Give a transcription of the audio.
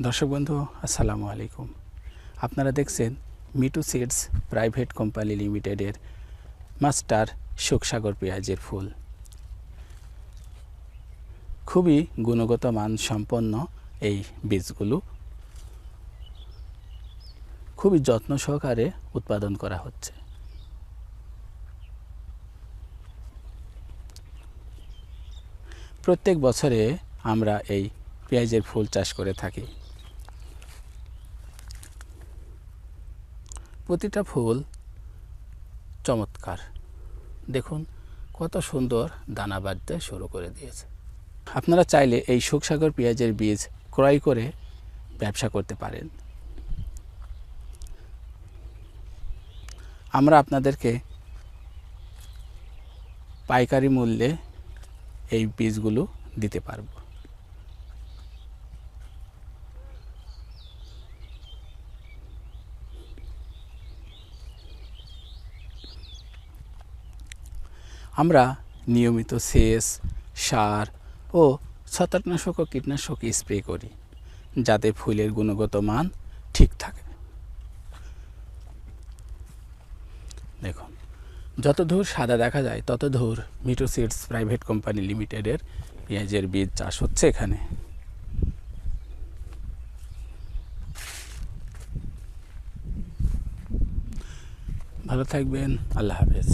দর্শক বন্ধু, আসসালামু আলাইকুম। আপনারা দেখছেন মিটু সিডস প্রাইভেট কোম্পানি লিমিটেডের মাস্টার সুখসাগর পেঁয়াজের ফুল। খুবই গুণগত মান সম্পন্ন এই বীজগুলো। খুবই যত্ন সহকারে উৎপাদন করা হচ্ছে। প্রত্যেক বছরে আমরা এই পেঁয়াজের ফুল চাষ করে থাকি। প্রতিটা ফুল চমৎকার। দেখুন, কত সুন্দর দানা বাঁধতে শুরু করে দিয়েছে। আপনারা চাইলে এই সুখসাগর পেঁয়াজের বীজ ক্রয় করে ব্যবসা করতে পারেন। আমরা আপনাদেরকে পাইকারি মূল্যে এই বীজগুলো দিতে পারব। আমরা নিয়মিত সেচ, সার ও ছত্রাকনাশক ও কীটনাশক স্প্রে করি, যাতে ফুলের গুণগত মান ঠিক থাকে। দেখুন, যত দূর সাদা দেখা যায়, তত দূর মিটো সিডস প্রাইভেট কোম্পানি লিমিটেডের পেঁয়াজের বীজ চাষ হচ্ছে এখানে। ভালো থাকবেন, আল্লাহ হাফেজ।